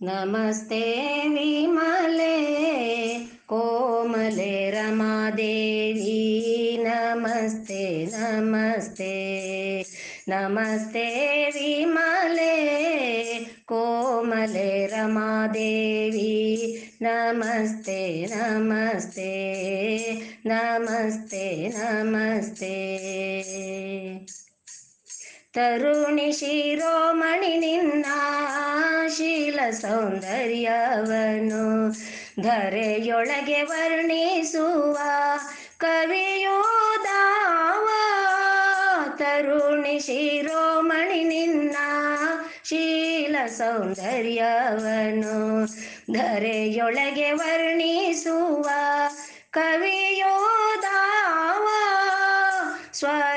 नमस्ते विमले कोमले रमादेवी नमस्ते नमस्ते नमस्ते विमले कोमले रमादेवी नमस्ते नमस्ते नमस्ते नमस्ते ತರುಣಿ ಶಿರೋಮಣಿ ನಿನ್ನ ಶೀಲ ಸೌಂದರ್ಯವನು. ಧರೆಯೊಳಗೆ ವರ್ಣಿಸುವ ಕವಿಯೋದಾವ ತರುಣಿ ಶಿರೋಮಣಿ ನಿನ್ನ ಶೀಲ ಸೌಂದರ್ಯವನು. ಧರೆಯೊಳಗೆ ವರ್ಣಿಸುವ ಕವಿಯೋದಾವ ಸ್ವರಮಣ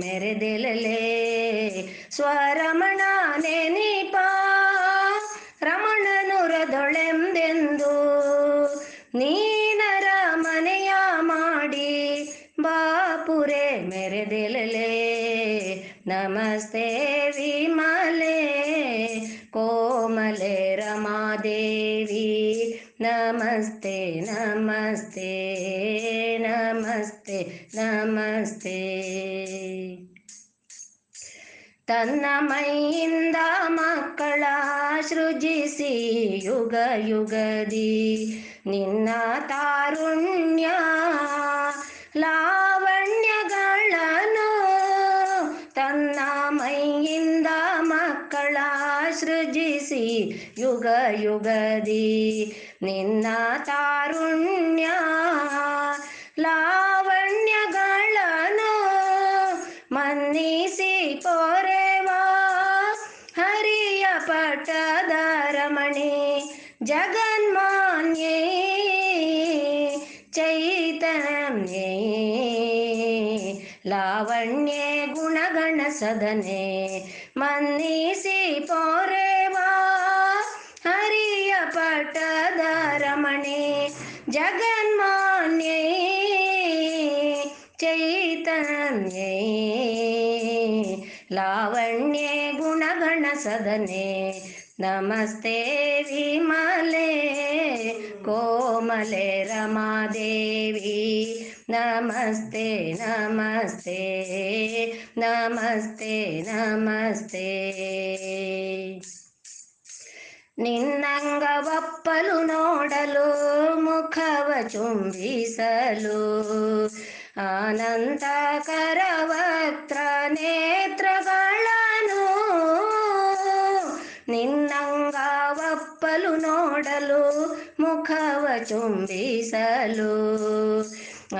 ಮೆರೆದೆಲಲೆ ಸ್ವರಮಣ ನೀಪ ರಮಣನುರದೊಳೆಂದೆಂದು. ನೀನರ ಮನೆಯ ಮಾಡಿ ಬಾಪುರೆ ಮೆರೆದೆಲಲೆ ನಮಸ್ತೆ ವಿಮಲೆ ಕೋಮಲೆ ರಮಾದೇವಿ. ನಮಸ್ತೆ ನಮಸ್ತೆ ನಮಸ್ತೆ ನಮಸ್ತೆ. ತನ್ನ ಮೈಯಿಂದ ಮಕ್ಕಳ ಸೃಜಿಸಿ ಯುಗ ಯುಗದಿ ನಿನ್ನ ತಾರುಣ್ಯ ಲಾವಣ್ಯಗಳನ್ನು ಸೃಜಿಸಿ ಯುಗ ಯುಗದಿ ನಿನ್ನ ತಾರುಣ್ಯ ಲಾವಣ್ಯಗಳನ್ನು ಮನ್ನಿಸಿ ಪೊರೆವಾ ಹರಿಯ ಪಟ್ಟದ ರಮಣಿ ಜಗನ್ಮಾನ್ಯೇ ಲಾವಣ್ಯೇ ಗುಣಗಣ ಸದನೆ ಮನ್ನಿಸಿ ಪೋರೆವಾ ಹರಿಯ ಪಟದ ರಮಣೆ ಜಗನ್ಮಾನ್ಯೇ ಚೈತನ್ಯೇ. ಲಾವಣ್ಯೆ ಗುಣಗಣ ಸದನೆ ನಮಸ್ತೆ ವಿಮಲೆ ಕೋಮಲೆ ರಮಾದೇವಿ ನಮಸ್ತೆ ನಮಸ್ತೆ ನಮಸ್ತೆ ನಮಸ್ತೆ ನಿನ್ನಂಗವಪ್ಪಲು ನೋಡಲು ಮುಖವ ಚುಂಬಿಸಲು ಆನಂದಕರವಕ್ತ್ರ ನೇತ್ರಗಳನ್ನು ನಿನ್ನಂಗವಪ್ಪಲು ನೋಡಲು ಮುಖವ ಚುಂಬಿಸಲು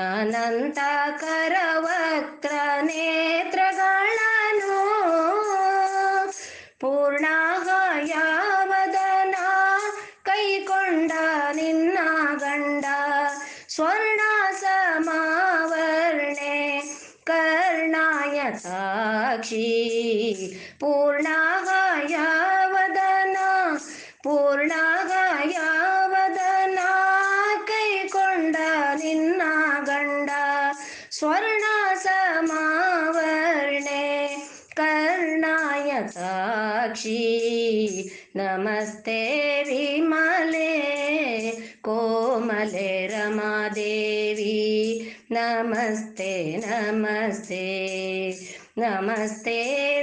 ಅನಂತಕರವಕ್ತ್ರ ನೇತ್ರಗಳನ್ನು ಪೂರ್ಣಾಗಾಯವದನ ಕೈಕೊಂಡ ನಿನ್ನ ಗಂಡ ಸ್ವರ್ಣ ಸಮಾವರ್ಣೆ ಕರ್ಣಾಯ ಸಾಕ್ಷಿ ಪೂರ್ಣಾಗಾಯವದನ ಕೈಕೊಂಡ ನಿನ್ನ ಗಂಡ ಸ್ವರ್ಣ ಸಮಾವರ್ಣೆ ಕರ್ಣಾಯ ಸಾಕ್ಷಿ ನಮಸ್ತೆ ವಿಮಲೆ ಕೋಮಲೆ ರಮಾದೇವಿ ನಮಸ್ತೆ ನಮಸ್ತೆ ನಮಸ್ತೆ ವಿಮಲೆ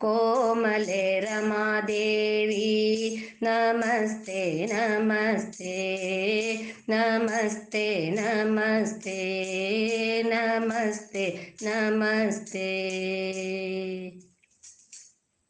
कोमले रमादेवी नमस्ते नमस्ते नमस्ते नमस्ते नमस्ते नमस्ते।